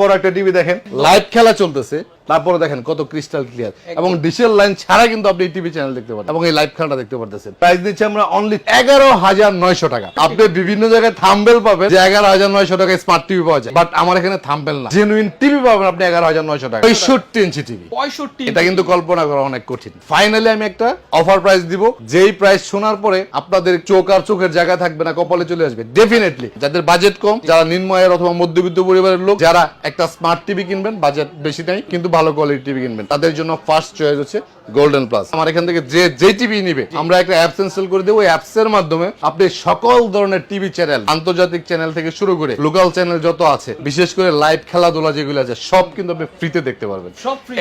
বড় একটা টিভি দেখেন। লাইভ খেলা চলতেছে। তারপরে দেখেন কত ক্রিস্টাল ক্লিয়ার এবং ডিশের লাইন ছাড়া কিন্তু আপনি টিভি চ্যানেল দেখতে পারেন এবং এই লাইভ খেলাটা দেখতে পারতেছেন। প্রাইস দিচ্ছি আমরা অনলি এগারো হাজার নয়শো টাকা। আপনি বিভিন্ন জায়গায় থাম্বেল পাবেন যে এগারো হাজার নয়শো টাকায় স্মার্ট টিভি পাওয়া যায়। বাট আমার এখানে থাম্বেল না। জেনুইন টিভি পাবেন আপনি এগারো হাজার নয়শো টাকা পঁয়ষট্টি ইঞ্চি টিভি পঁয়ষট্টি এটা কিন্তু কল্পনা করা অনেক কঠিন। ফাইনালি আমি একটা অফার প্রাইস দিব। যেই প্রাইস শোনার পরে আপনাদের চোখ আর চোখের জায়গা থাকবে না কপালে চলে আসবে। ডেফিনেটলি যাদের বাজেট কম যারা নিম্নয়ের অথবা মধ্যবিত্ত পরিবারের লোক যারা একটা স্মার্ট টিভি কিনবেন বাজেট বেশি নাই। কিন্তু ভালো কোয়ালিটি টিভি কিনবেন। তাদের জন্য ফার্স্ট চয়েস হচ্ছে গোল্ডেন প্লাস আমার এখান থেকে যে যে টিভি নিবে আমরা একটা অ্যাপস ইনস্টল করে দেবো। ওই অ্যাপস এর মাধ্যমে আপনি সকল ধরনের টিভি চ্যানেল আন্তর্জাতিক চ্যানেল থেকে শুরু করে লোকাল চ্যানেল যত আছে বিশেষ করে লাইভ খেলাধুলা যেগুলো আছে সব কিন্তু আপনি ফ্রিতে দেখতে পারবেন?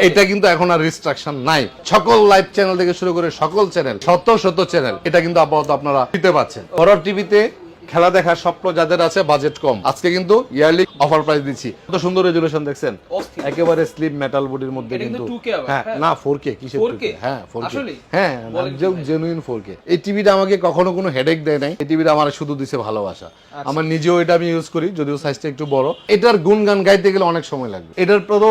এটা কিন্তু এখন আর রিস্ট্রাকশন নাই। সকল লাইভ চ্যানেল থেকে শুরু করে সকল চ্যানেল শত শত চ্যানেল এটা কিন্তু আপাতত আপনারা দিতে পাচ্ছেন হরর টিভিতে খেলা দেখার স্বপ্ন যাদের আছে বাজেট কম। আজকে কিন্তু ইয়ারলি অফার প্রাইস দিচ্ছি। কত সুন্দর রেজুলেশন দেখছেন? একেবারে স্লিপ মেটাল বডির মধ্যে কিন্তু কিন্তু 2K আবার, হ্যাঁ হ্যাঁ। না 4K কিসের 4K? 2K হ্যাঁ 4K আসলেই? হ্যাঁ? জেনুইন 4K এই টিভিটা আমাকে কখনো কোনো হেডেক দেয় নাই। এই টিভিটা আমার শুধু দিছে ভালোবাসা। আচ্ছা। আমার নিজেও এটা আমি ইউজ করি যদিও সাইজটা একটু বড়। এটার গুণগান গাইতে গেলে অনেক সময় লাগবে। এটার পুরো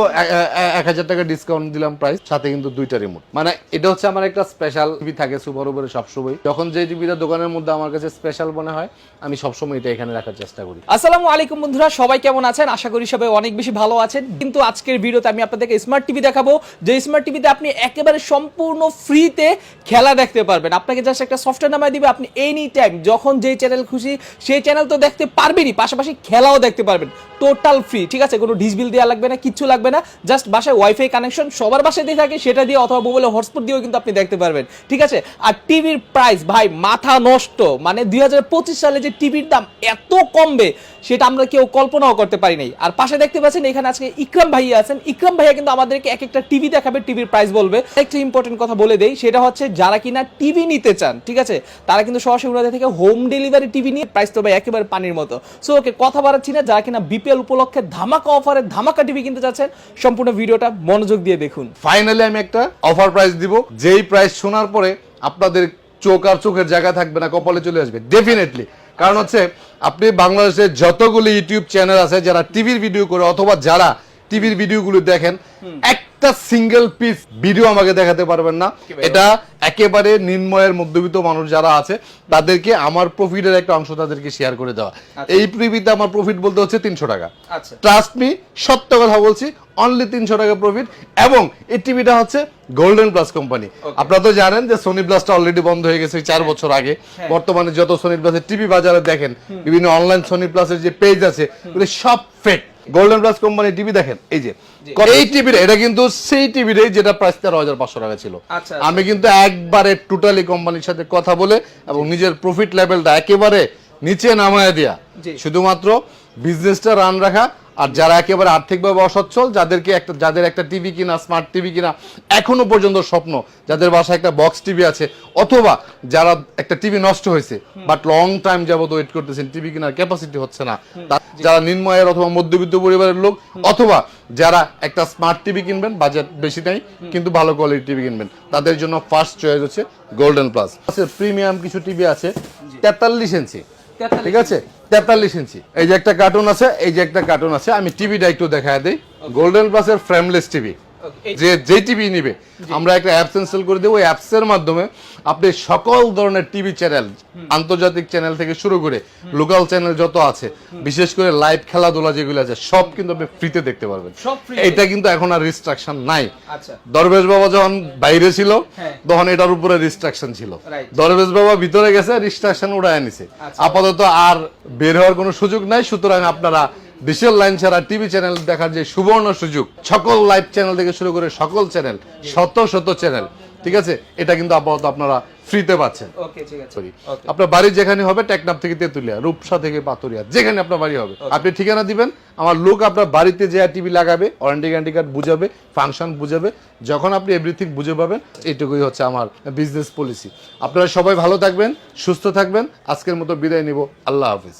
এক হাজার টাকা ডিসকাউন্ট দিলাম প্রাইস সাথে কিন্তু দুইটা রিমোট মানে এটা হচ্ছে আমার একটা স্পেশাল টিভি থাকে সুপার উপরে সবসময়। যখন যে টিভিটা দোকানের মধ্যে আমার কাছে স্পেশাল মনে হয় আমি সবসময় এটা এখানে রাখার চেষ্টা করি। আসসালামু আলাইকুম বন্ধুরা, সবাই কেমন আছেন? আশা করি সবাই অনেক বেশি ভালো আছেন। কিন্তু আজকের ভিডিওতে আমি আপনাদেরকে স্মার্ট টিভি দেখাবো। যে স্মার্ট টিভিতে আপনি একেবারে সম্পূর্ণ ফ্রিতে খেলা দেখতে পারবেন। আপনাকে জাস্ট একটা সফটওয়্যার নামায় দিবে, আপনি এনি টাইম যখন যেই চ্যানেল খুশি, সেই চ্যানেল তো দেখতে পারবেনই, পাশাপাশি খেলাও দেখতে পারবেন। টোটাল ফ্রি ঠিক আছে? কোনো ডিশ বিল দেওয়া লাগবে না কিচ্ছু লাগবে না জাস্ট বাসায় ওয়াইফাই কানেকশন সবার দিয়ে থাকে, সেটা দিয়ে অথবা মোবাইলে হটস্পট দিয়েও কিন্তু আপনি দেখতে পারবেন। ঠিক আছে? আর টিভির প্রাইস ভাই, মাথা নষ্ট। মানে দুই হাজার পঁচিশ সালে যে টিভির দাম এত কমবে, সেটা আমরা কেউ কল্পনাও করতে পারি নাই। আর পাশে দেখতে পাচ্ছেন, এখানে আজকে ইকরাম ভাইয়া আছেন। ইকরাম ভাইয়া কিন্তু আমাদেরকে এক একটা টিভি দেখাবে, টিভির প্রাইস বলবে। একটা ইম্পর্টেন্ট কথা বলে দেই, সেটা হচ্ছে যারা কিনা টিভি নিতে চান, ঠিক আছে? তারা কিন্তু সরাসরি ওনাদের থেকে হোম ডেলিভারি টিভি নিয়ে প্রাইস তো ভাই একেবারে পানির মতো। সো ওকে কথা বাড়াচ্ছি না, যারা কিনা বিপিএল উপলক্ষে ধামাকা অফারে ধামাকা টিভি কিনতে চাচ্ছেন, সম্পূর্ণ ভিডিওটা মনোযোগ দিয়ে দেখুন। ফাইনালি আমি একটা অফার প্রাইস দিব। যেই প্রাইস শোনার পরে আপনাদের চোখ আর চোখের জায়গা থাকবে না, কপালে চলে আসবে। ডেফিনেটলি কারণ হচ্ছে আপনি বাংলাদেশের যতগুলো ইউটিউব চ্যানেল আছে যারা টিভির ভিডিও করে অথবা যারা টিভির ভিডিওগুলো দেখেন একটা সিঙ্গেল পিস ভিডিও আমাকে দেখাতে পারবেন না। এটা একেবারে নিম্নয়ের মধ্যবিত্ত মানুষ যারা আছে তাদেরকে আমার প্রফিটের একটা অংশ তাদেরকে শেয়ার করে দেওয়া। এই পৃথিবীতে আমার প্রফিট বলতে হচ্ছে তিনশো টাকা। আচ্ছা। ট্রাস্ট মি সত্য কথা বলছি অনলি তিনশো টাকা প্রফিট এবং এই টিভিটা হচ্ছে গোল্ডেন প্লাস কোম্পানি আপনারা তো জানেন যে সোনি প্লাসটা অলরেডি বন্ধ হয়ে গেছে চার বছর আগে। বর্তমানে যত সোনি প্লাসের টিভি বাজারে দেখেন বিভিন্ন অনলাইন সোনি প্লাসের যে পেজ আছে সব fake golden plus company TV দেখেন এই যে এই টিভির এটা কিন্তু সেই টিভির যেটা প্রাইস তেরো হাজার পাঁচশো টাকা ছিল। আচ্ছা, আমি কিন্তু একবারে টোটালি কোম্পানির সাথে কথা বলে এবং নিজের প্রফিট লেভেলটা একেবারে নিচে নামায় দেয়া। শুধুমাত্র বিজনেসটা রান রাখা আর যারা একেবারে আর্থিকভাবে অসচ্ছল যাদেরকে একটা যাদের একটা টিভি কিনা স্মার্ট টিভি কিনা এখনও পর্যন্ত স্বপ্ন যাদের বাসায় একটা বক্স টিভি আছে অথবা যারা একটা টিভি নষ্ট হয়েছে বাট লং টাইম যাবত ওয়েট করতেছেন টিভি কেনার ক্যাপাসিটি হচ্ছে না। যারা নিম্নয়ের অথবা মধ্যবিত্ত পরিবারের লোক অথবা যারা একটা স্মার্ট টিভি কিনবেন বাজেট বেশি নাই কিন্তু ভালো কোয়ালিটি টিভি কিনবেন তাদের জন্য ফার্স্ট চয়েস হচ্ছে গোল্ডেন প্লাস প্রিমিয়াম কিছু টিভি আছে তেতাল্লিশ ইঞ্চি ঠিক আছে? তেতাল্লিশ ইঞ্চি। এই যে একটা কার্টুন আছে এই যে একটা কার্টুন আছে আমি টিভিটা একটু দেখা দিই। গোল্ডেন প্লাসের ফ্রেমলেস টিভি যে যে টিভি নিবে আমরা একটা অ্যাপস ইনস্টল করে দেবো। ওই অ্যাপস এর মাধ্যমে আপনি সকল ধরনের টিভি চ্যানেল আন্তর্জাতিক চ্যানেল থেকে শুরু করে লোকাল চ্যানেল যত আছে বিশেষ করে লাইভ খেলাধুলা যেগুলো আছে সব কিন্তু আপনি ফ্রিতে দেখতে পারবেন। এটা কিন্তু এখন আর রিস্ট্রাকশন নাই। আচ্ছা। দরবেশ বাবা যখন বাইরে ছিল হ্যাঁ। তখন এটার উপরে রিস্ট্রাকশন ছিল। দরবেশ বাবা ভিতরে গেছে রিস্ট্রাকশন উড়ায় নিছে। আচ্ছা। আপাতত আর বের হওয়ার কোনো সুযোগ নাই সুতরাং আপনারা ডিজিটাল লাইন ছাড়া টিভি চ্যানেল দেখার যে সুবর্ণ সুযোগ সকল লাইভ চ্যানেল থেকে শুরু করে সকল চ্যানেল শত শত চ্যানেল ঠিক আছে? এটা কিন্তু আপাতত আপনারা ফ্রিতে পাচ্ছেন। ওকে ঠিক আছে। সরি আপনার বাড়ি যেখানে হবে টেকনাফ থেকে তেতুলিয়া রূপসা থেকে পাতুরিয়া যেখানে আপনার বাড়ি হবে। আপনি ঠিকানা দিবেন আমার লোক আপনার বাড়িতে যে টিভি লাগাবে ওয়ারেন্টি গ্যারান্টি কার্ড বুঝাবে ফাংশন বুঝাবে যখন আপনি এভরিথিং বুঝে পাবেন এইটুকুই হচ্ছে আমার বিজনেস পলিসি আপনারা সবাই ভালো থাকবেন সুস্থ থাকবেন আজকের মতো বিদায় নিব আল্লাহ হাফিজ।